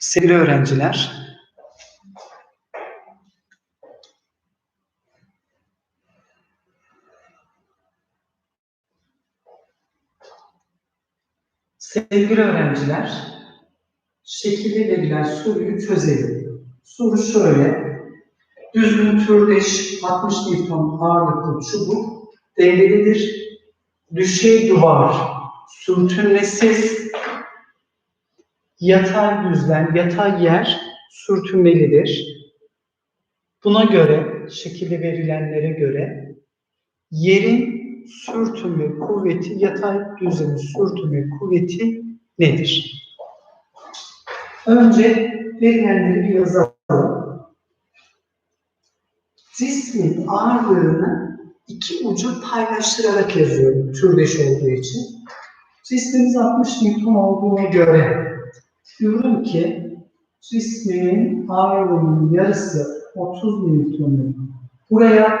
Sevgili öğrenciler, sevgili öğrenciler, şekilde verilen soruyu çözelim. Soru şöyle, düzgün türdeş 60 Newton ağırlıklı çubuk dengelidir. Düşey duvar sürtünmesiz, yatay düzlem, yatay yer sürtünmelidir. Buna göre, şekilde verilenlere göre yerin sürtünme kuvveti, yatay düzlemin sürtünme kuvveti nedir? Önce verilenleri bir yazalım. Cismin ağırlığını iki ucu paylaştırarak yazıyorum türdeş olduğu için. Cismimiz 60 Newton olduğuna göre diyorum ki cismin ağırlığının yarısı 30 Newton'u buraya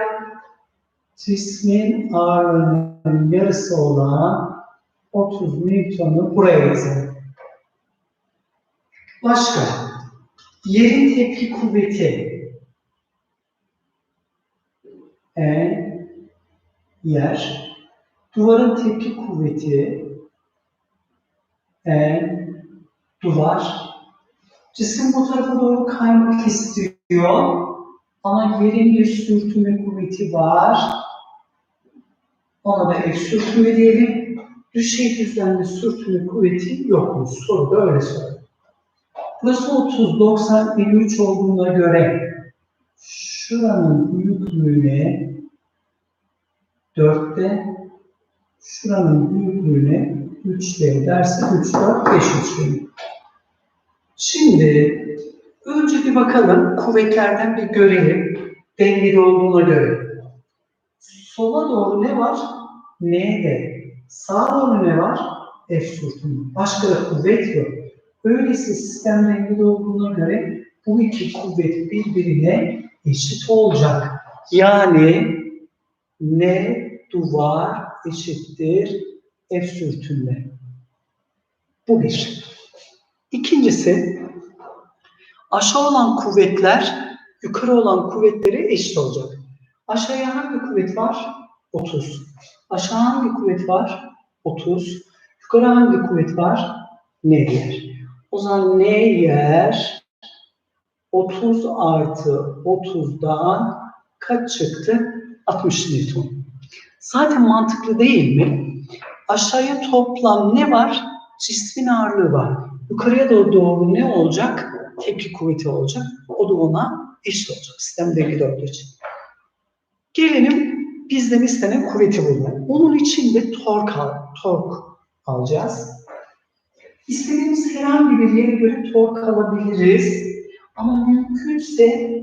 cismin ağırlığının yarısı olan 30 Newton'u buraya yazalım. Başka? Yerin tepki kuvveti E yer. Duvarın tepki kuvveti E duvar. Cisim bu tarafa doğru kaymak istiyor. Ama yerin bir sürtünme kuvveti var. Ona da F sürtünme diyelim. Düşey düzlemde sürtünme kuvveti yokmuş. Soruda öyle söylüyor. Burası 30, 90, 53 olduğuna göre şuranın büyüklüğüne 4'te şuranın büyüklüğüne 3'te derse 3, 4, 5 üçgeni. Şimdi önce bir bakalım kuvvetlerden bir görelim. Dengeli olduğuna göre. Sola doğru ne var? N'de. Sağa doğru ne var? F sürtünme. Başka da kuvvet yok. Öyleyse sistem dengeli olduğuna göre bu iki kuvvet birbirine eşit olacak. Yani N duvar eşittir F sürtünme. Bu bir. İkincisi aşağı olan kuvvetler yukarı olan kuvvetlere eşit olacak. Aşağıya hangi kuvvet var? 30. Aşağı hangi kuvvet var? 30. Yukarı hangi kuvvet var? N yer. O zaman N yer 30 artı 30'dan kaç çıktı? 60 Newton. Zaten mantıklı değil mi? Aşağıya toplam ne var? Cismin ağırlığı var. Yukarıya doğru, doğru ne olacak? Tepki kuvveti olacak. O da ona eşit olacak. Sistem dengeli olduğu için. Gelelim bizden istenen kuvveti bulmaya. Onun için de tork, al, tork alacağız. İstediğimiz herhangi bir yere göre tork alabiliriz. Ama mümkünse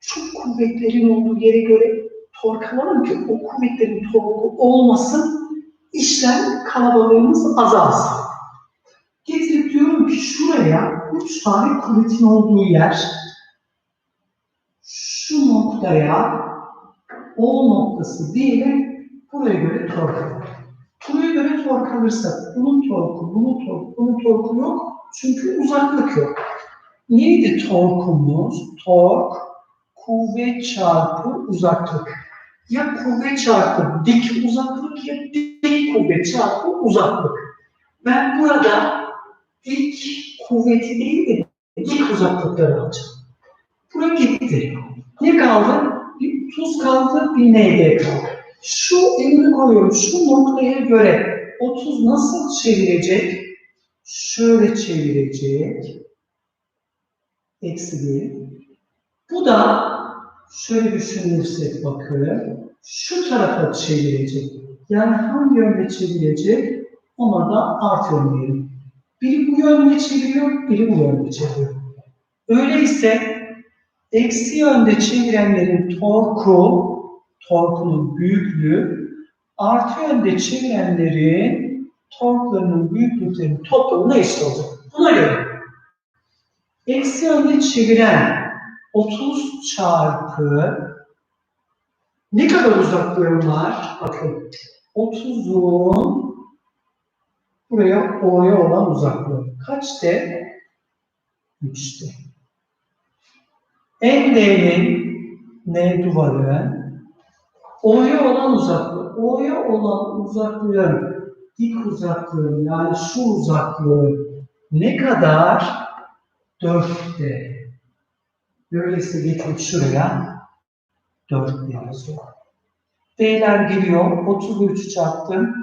çok kuvvetlerin olduğu yere göre tork alalım ki o kuvvetlerin torku olmasın, işlem kalabalığımız azalsın. Getirip diyorum ki şuraya üç tane kuvvetin olduğu yer, şu noktaya O noktası diyelim, buraya göre tork. Buraya göre tork alırsak bunun torku, bunun torku, bunun torku yok. Çünkü uzaklık yok. Neydi torkumuz? Tork, kuvvet çarpı uzaklık. Ya kuvvet çarpı dik uzaklık ya dik kuvvet çarpı uzaklık. Ben burada dik kuvveti değil de dik uzaklıkları alacağım. Buraya gitti. Ne kaldı? Bir tuz kaldı, bir NG kaldı. Şu elini koyuyorum, şu noktaya göre 30 nasıl çevirecek? Şöyle çevirecek. Eksi 1. Bu da şöyle düşünürsek bakın, şu tarafa çevirecek. Yani hangi yönde çevirecek? Ona da artı yönleyelim. Biri bu yönde çeviriyor, biri bu yönde çeviriyor. Öyleyse eksi yönde çevirenlerin torku, torkunun büyüklüğü, artı yönde çevirenlerin torklarının büyüklüklerinin toplamına eşit olacak. Buna göre eksi yönde çeviren 30 çarpı ne kadar uzaklığım var? Bakın 30'un buraya O'ya olan uzaklığı. Kaçtı? 3'te. En derin N duvarı O'ya olan uzaklığı. O'ya olan uzaklığın dik uzaklığın yani şu uzaklığın ne kadar? 4'te. Öyleyse getirip şuraya 4 yazıyor. D'ler giriyor. 33 çarptım.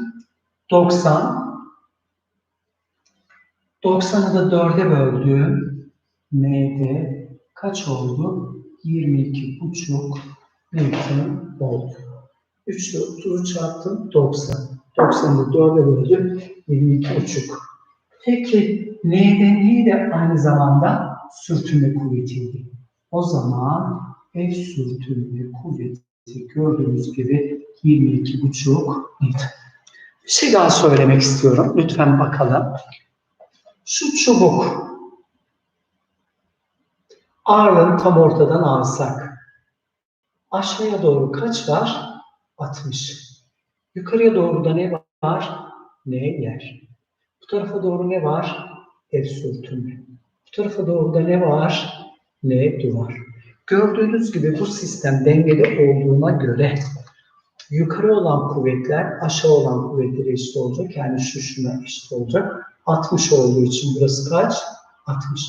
90. 90'ı da 4'e böldüm. N'de kaç oldu? 22 buçuk oldu. 3 ile 30'u çarptım 90. 90'ı da 4'e böldüm 22 buçuk. Peki N'de niye de aynı zamanda sürtünme kuvvetiydi? O zaman F sürtünme kuvveti gördüğünüz gibi 22 buçuk. Bir şey daha söylemek istiyorum. Lütfen bakalım. Şu çubuk ağırlığını tam ortadan alsak. Aşağıya doğru kaç var? 60. Yukarıya doğru da ne var? Ne yer. Bu tarafa doğru ne var? Ev sürtünme. Bu tarafa doğru da ne var? Ne duvar. Gördüğünüz gibi bu sistem dengede olduğuna göre yukarı olan kuvvetler aşağı olan kuvvetlere eşit olacak. Yani şu şuna eşit olacak. 60 olduğu için burası kaç? 60.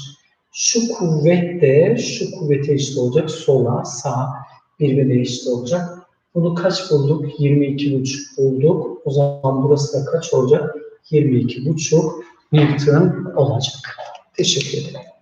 Şu kuvvet de şu kuvvete eşit olacak. Sola, sağa birbirine eşit olacak. Bunu kaç bulduk? 22,5 bulduk. O zaman burası da kaç olacak? 22,5 Newton olacak. Teşekkür ederim.